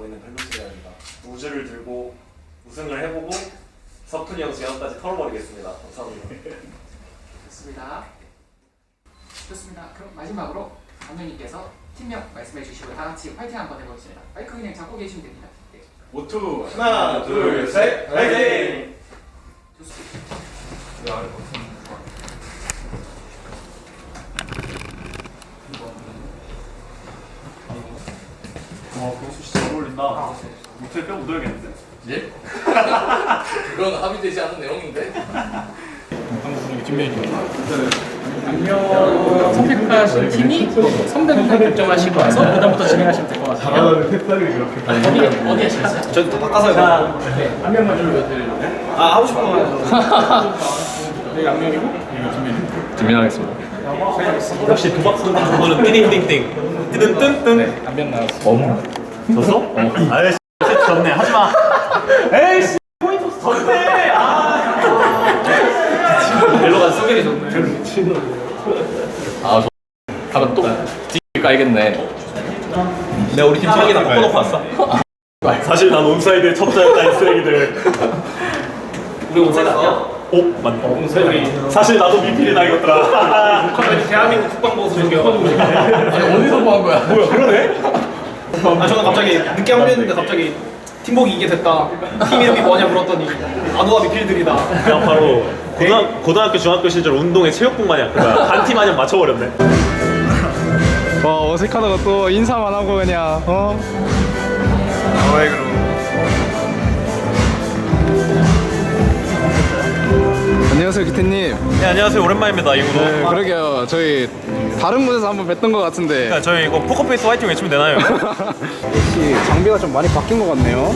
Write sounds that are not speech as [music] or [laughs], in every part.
맡고 있는 펠로시입니다. 우주를 들고 우승을 해보고 석훈이 형 제안까지 털어버리겠습니다. 감사합니다. 좋습니다. 좋습니다. 그럼 마지막으로 감독님께서 팀명 말씀해 주시고 다 같이 파이팅 한번 해보겠습니다. 마이크 그냥 잡고 계시면 됩니다. 네. 오투 하나, 둘, 셋, 화이팅! 좋습니다. 와, 경수 씨 잘 어울린다. 모텔 뼈 묻어야겠는데? 예? 그건 합의되지 않은 내용인데? 선택하신 팀이 선배부터 결정하시고 와서 그다음부터 진행하시면 될 것 같아요. 어디 어디 하시겠어요? 저다 바꿔서요 한 명만 좀아 하고 싶은 [laughs] 거 준비하겠습니다. 역시 도박 선수 정도는 띠딩띵띵 띠든 뜬뜬 한명 나왔어. 졌어? 아이씨, 졌네. 하지마. 에이씨, 포인트 졌네. 아. 일로 가서 소개해 줬네. 아, 저... 가면 또 뒤에 까이겠네. 내가 우리 팀 책에다 꽂아놓고 왔어 사실 난 온사이드의 첩자였다, 이 쓰레기들. 우리 온사이드 아니야? 오, 맞네. 온사이드. 사실 나도 미필이다, 이것들아. 대한민국 국방부 소속이야 아니, 어디서 뭐한 거야? 뭐야, 그러네? 아 저는 갑자기 늦게 합류했는데 갑자기 팀복이 이게 됐다 팀 이름이 뭐냐 물었더니 아노아 미필들이다 그냥 바로 고등, 고등학교, 중학교 시절 운동회 체육복 마냥 그거야. [laughs] 반티 마냥 맞춰버렸네. 와 어색하다가 또 인사만 하고 그냥 어? 안녕하세요 기태님 네, 안녕하세요. 오랜만입니다, 이후로. 네 그러게요 저희 다른 곳에서 한번 뵀던 것 같은데 저희 이거 포커페이스 화이팅 외치면 되나요? [laughs] 혹시 장비가 좀 많이 바뀐 것 같네요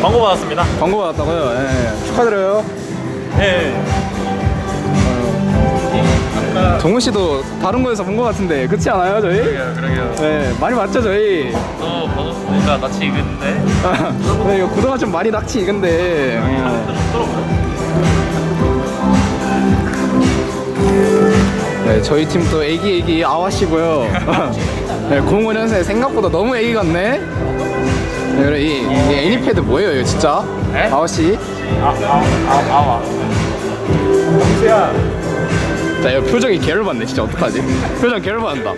광고 받았습니다. 광고 받았다고요? 네 축하드려요 네. 정훈 씨도 다른 곳에서 본 것 같은데 그렇지 않아요 저희? 그러게요, 그러게요. 네 많이 맞죠 저희? 또 뭔가 낯이 익은데? [laughs] 네, 이거 구도가 좀 많이 낙치 익은데 네, 저희 팀도 애기 애기 아와씨고요 [laughs] 네, 05년생 생각보다 너무 애기 같네 네, 그래, 이, 이 애니패드 뭐예요 이거 진짜? 아와씨 자 이거 표정이 개를 받네 진짜 어떡하지? 표정 개를 받는다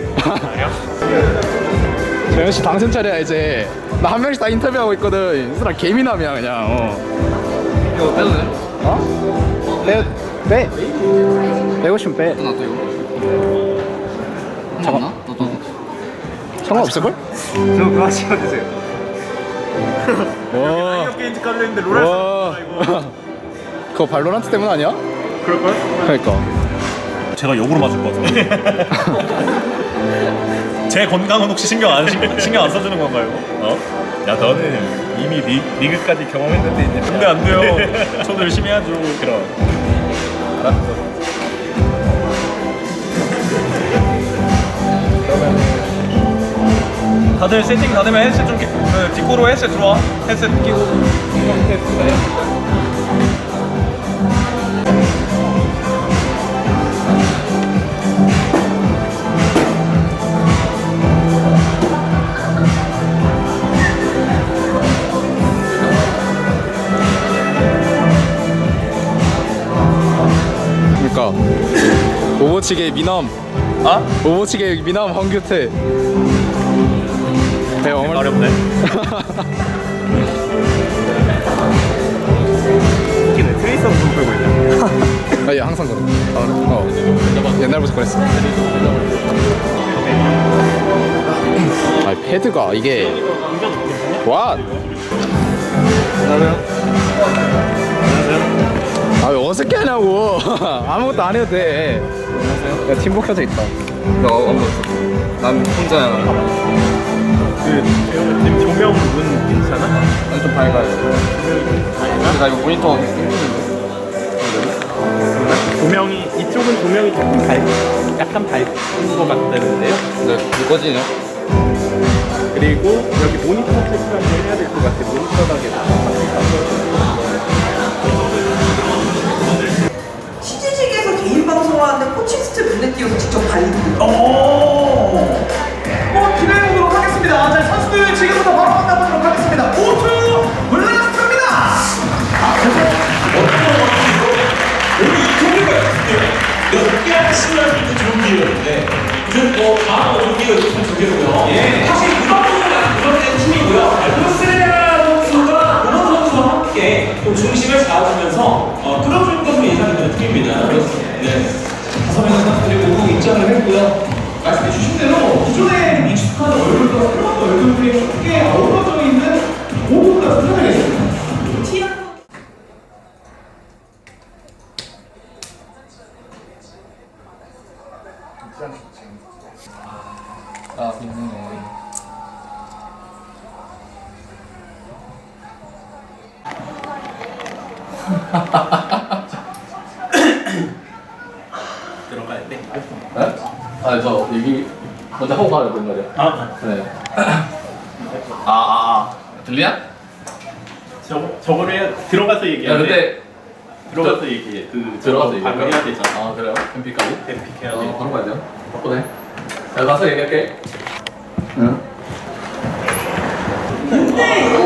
정현 씨 당선 차례야 이제 나 한 명씩 다 인터뷰하고 있거든 이 사람 개미남이야 그냥 어. 이거 돼? 어? 빼? 빼? 빼고 싶으면 빼 나도 이거. 상관없나? 너도 상관없을걸? 저 그거 찍어주세요. 와, 게임 깔려 있는데 롤할 와 [laughs] 그거 발로란트 때문 아니야? 그럴걸? 그러니까 제가 욕으로 맞을 것 같은데. [laughs] 제 건강은 혹시 신경 안 신- 신경 안 써주는 건가요? 어? 야 너는 이미 리, 리그까지 경험했는데 이제 근데 안 돼요. [laughs] 저도 열심히 해야죠. 그럼. 다들 세팅 다 되면 헤드셋 좀 끼- 그 뒷고로 헤드셋 들어와. 헤드셋 끼고. 그러니까 오버치계 미남 아? 오버치계 미남 황규태 배 어물 어렵네. 웃기네. 트레이서 무슨 끌고 있냐? 아, 예, 항상 그래. 아, 어. 옛날부터 그랬어. 아, 패드가 이게 와. 아, 왜 어색해 하냐고. [laughs] 아무것도 안 해도 돼. 안녕하세요. 야, 팀복 켜져 있다. 너난 혼자야. 그 지금 조명 문 괜찮아? 난좀 밝아요. 근데 나 이거 모니터 조명이 이쪽은 조명이 조금 밝 약간 밝은 것 같다는데요. 근데 이거지? 그리고 여기 모니터 세팅을 해야 될 것 같아. 모니터하게. 취재직에서 개인 방송하는데 코칭스트 눈에 띄어서 직접 발리고 어 문제고요. 사실 무덤으로 무덤된 팀이고요. 루스레아 선수가 로만 선수와 함께 또 중심을 잡아주면서 어, 끌어줄 것으로 예상이 되는 팀입니다. 네. 다섯 명의 선수들이 모두 입장을 했고요. 말씀해 주신 대로 기존에 익숙한 얼굴과 새로운 얼굴들이 함께 어우러져 있는 모두가 선정했습니다. 아 빈네 [laughs] 들어가야 돼. 네? 아저 얘기 먼저 하고 되는 거죠? 아, 네. 아, 아, 아. 들리냐? 저, 저거를 해야, 들어가서 야, 돼. 근데 들어가서 얘기해. 그, 들어가서 해야 되잖아. 아, 그래요? 엠피까지? 뱀픽 해야 어, 돼. 바로 가야 돼요? 바쁘네. 자, 가서 얘기할게. 응. 근데 [laughs]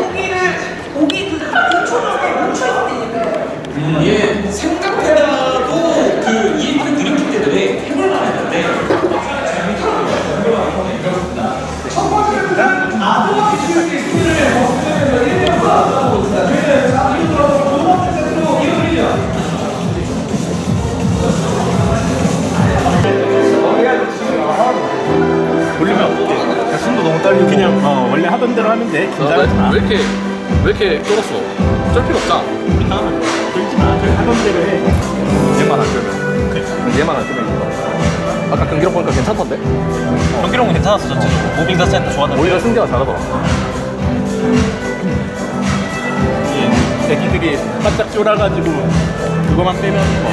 하면 돼. 긴장하지 마. 왜 이렇게, 왜 이렇게 쫄았어? 쫄 필요 없잖아. 돌지 마. 그냥 하던 대로 해. 얘만 안 쫄면. 얘만 안 쫄면. 아까 경기력 보니까 괜찮던데? 경기력은 괜찮았어, 전체적으로. 무빙 자체는 좋았는데. 오히려 승재가 잘하더라. 애기들이 바짝 쫄아가지고 그거만 빼면 뭐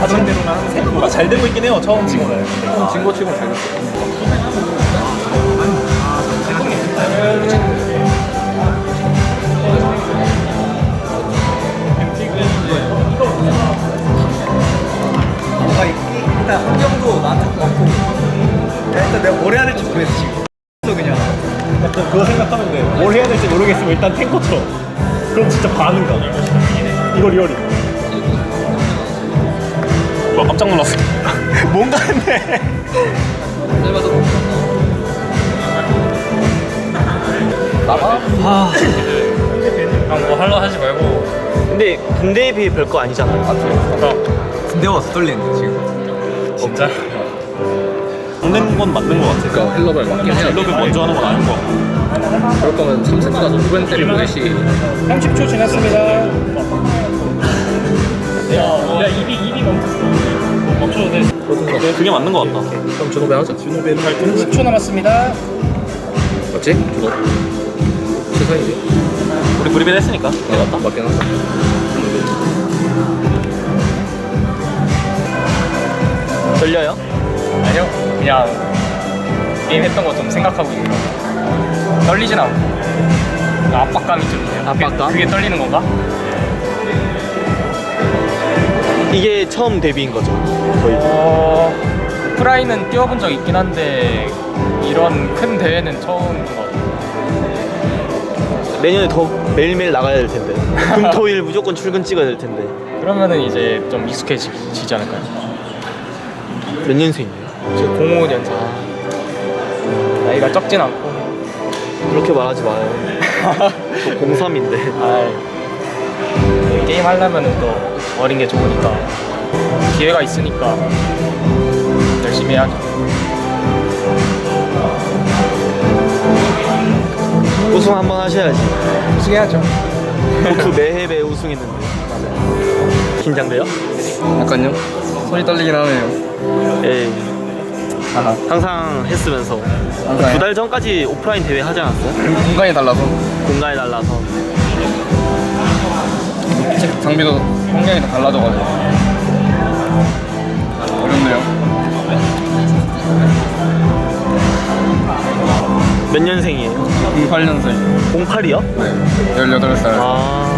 하던 대로만 하면 생각보다 잘 되고 있긴 해요 처음 치고는 진거 치고 잘 됐어. 나가? 형뭐 할라 하지 말고 근데 군대에 비해 별거 아니잖아. 군대 와서 떨리는데 지금 진짜 보내는 건 맞는 것 같아 그러니까 힐러를 맞긴 해야 돼. 딜러를 먼저 하는 건 아닌 것 같고 그럴 거면 3세트 가서 후벤 때리고 대시 30초 지났습니다 야, 야 입이 입이 멈췄어 멈춰도 돼 네, 그게 맞는 것 같다 그럼 준호배 하자. 준호배는 10초 남았습니다 맞지? 준호. 최선이지. 우리 브리벤 했으니까 어, 맞긴 하자. 떨려요? 아니요 그냥 게임 했던 거 좀 생각하고 있는 거 떨리진 않고 압박감이 좀 있네요 압박감? 그게, 떨리는 건가? 이게 처음 데뷔인 거죠. 어... 프라이는 뛰어본 적 있긴 한데 이런 큰 대회는 처음인 것 같아요 내년에 더 매일매일 나가야 될 텐데. 금토일 무조건 출근 찍어야 될 텐데. 그러면은 이제 좀 익숙해지지 않을까요? 몇 년생이에요? 저 05년생 나이가 적진 않고 그렇게 말하지 마요. 저 [laughs] 03인데. 아이, 게임 하려면은 또 어린 게 좋으니까 기회가 있으니까 열심히 해야죠 우승 한번 하셔야지. 우승해야죠 그 매해배 우승했는데. 긴장돼요? 약간요? 손이 떨리긴 하네요. 에이. 항상 했으면서 항상 두달 전까지 오프라인 대회 하지 않았어요? 공간이 달라서 공간에 달라서 장비도 환경이 다 달라져가지고 어렵네요. 몇 년생이에요? 08년생. 08이요? 네. 18살. 아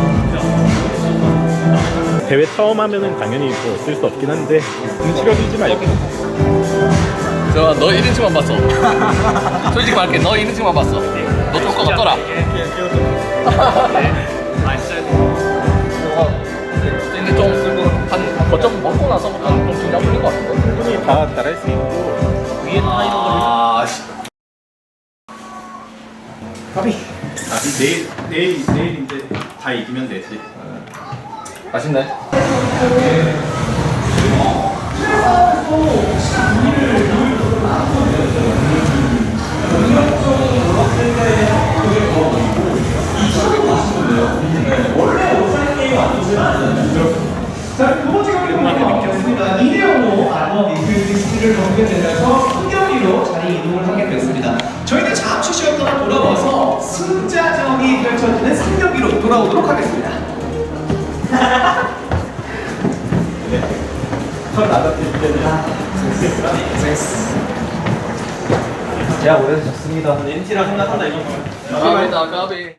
대회 처음 하면은 당연히 뭐쓸수 없긴 한데 눈치가 주지 말고 저너 1인칭만 봤어. [laughs] 솔직히 말할게. 너 1인칭만 봤어. 너 조건 없더라. 근데 좀 쓰고 한 거점 먹고 나서부터 좀 긴장 풀린 것 같은데. 충분히 다 잘할 수 있고 아, 씨. 아, 내일 내일 내일 이제 다 이기면 되지. 맛있네. 까비.